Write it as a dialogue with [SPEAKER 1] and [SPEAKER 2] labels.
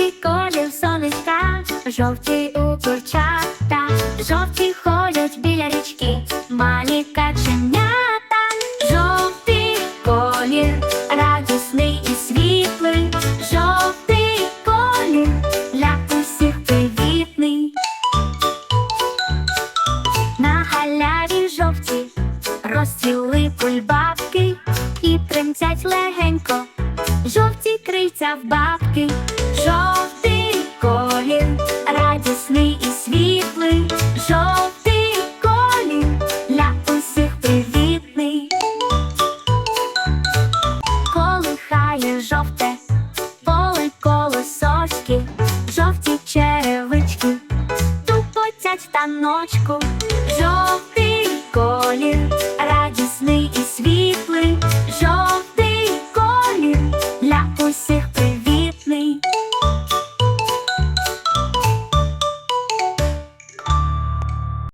[SPEAKER 1] жовтий колір сонечка, жовті у курчата, жовті ходять біля річки, малі каченята, жовтий колір, радісний і світлий, жовтий колір, для усіх привітний. На галяві жовті розцвіли кульбабки і тремтять легенько. Жовті крильця в бабки, жовтий для усіх привітний. Колихає жовте, поле колосочки, жовті черевички, тупотять таночку, ночку, колір,